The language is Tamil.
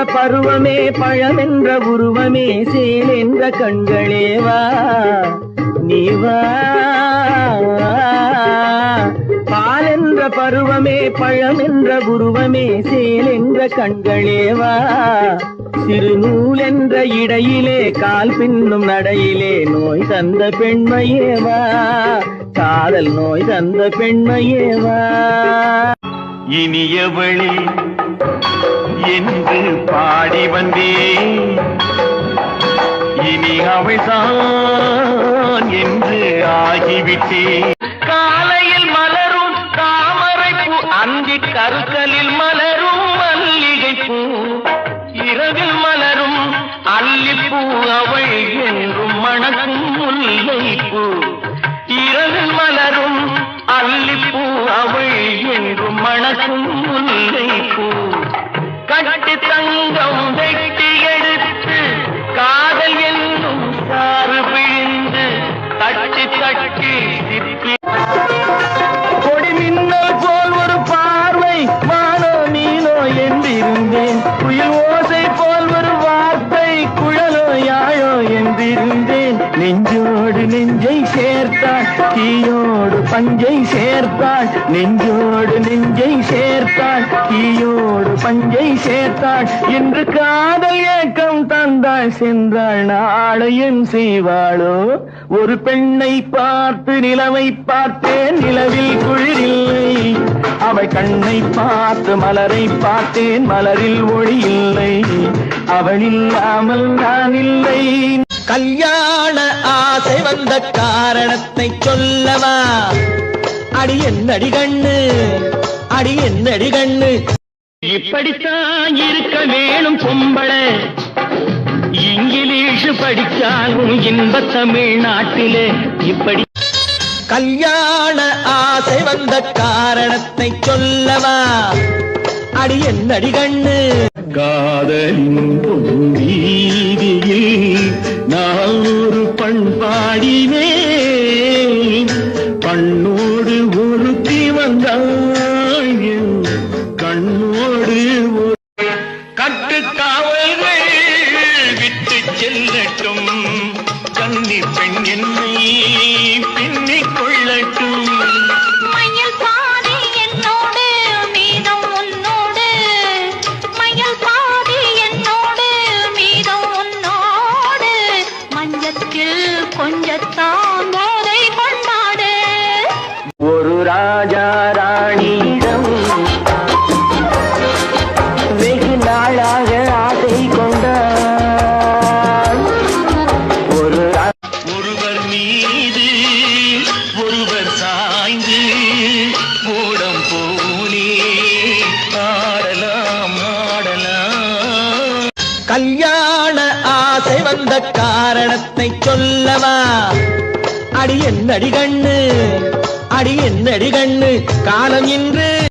என்ற பருவமே பழமென்ற உருவமே சேல் என்ற கண்களே வா. நீ வா. பால் என்ற பருவமே பழம் என்ற உருவமே சேல் என்ற கண்களே வா. சிறுநூல் என்ற இடையிலே கால் பின்னும் நடையிலே நோய் தந்த பெண்மையேவா காதல் நோய் தந்த பெண்மையே வா. இனியவளே என்று பாடி வந்தேன். இனி அவள்தான் என்று ஆகிவிட்டேன். காலையில் மலரும் தாமரை பூ அந்தி கருத்தலில் மலரும் மல்லிகை பூ இரவில் மலரும் அல்லிப்பூ அவள் என்றும் மணக்கும் முல்லை பூ இரவில் மலரும் அல்லிப்பூ அவள் என்றும் மணக்கும் தீயோடு பஞ்சை சேர்த்தாள். நெஞ்சோடு நெஞ்சை சேர்த்தாள். தீயோடு பஞ்சை சேர்த்தாள். என்று காதல் ஏக்கம் தந்தாள். சென்றாள் நாளையும் செய்வாளோ? ஒரு பெண்ணை பார்த்து நிலவை பார்த்தேன். நிலவில் குளிரில்லை அவள் கண்ணை பார்த்து மலரை பார்த்தேன். மலரில் ஒளி இல்லை. அவள் இல்லாமல் நான் இல்லை. கல்யாண ஆசை வந்த காரணத்தை சொல்லவா? அடி என்னடி கண்ணு? அடி என்னடி கண்ணு? இப்படித்தான் இருக்க வேணும் பொம்பளை. இங்கிலீஷ் படிச்சாலும் இன்ப தமிழ்நாட்டிலே இப்படி கல்யாண ஆசை வந்த காரணத்தை சொல்லவா? அடி என்னடி கண்ணு? காதலின் கண்ணோடு ஒருத்தி வந்தாள் கண்ணோடு ஒரு கட்டுக்காவல்கள் விட்டு செல்லட்டும். கன்னி பெண் என்னை ராஜா ராணியிடம் வெகு நாளாக ஆசை கொண்டான் ஒரு ஒருவர் மீது ஒருவர் சாய்ந்து மூடம் போலே ஆடலாம் ஆடலாம். கல்யாண ஆசை வந்த காரணத்தை சொல்லவா? அடி என்னடி கண்ணு? அடி என்னடி கண்ணு? காலம் இன்று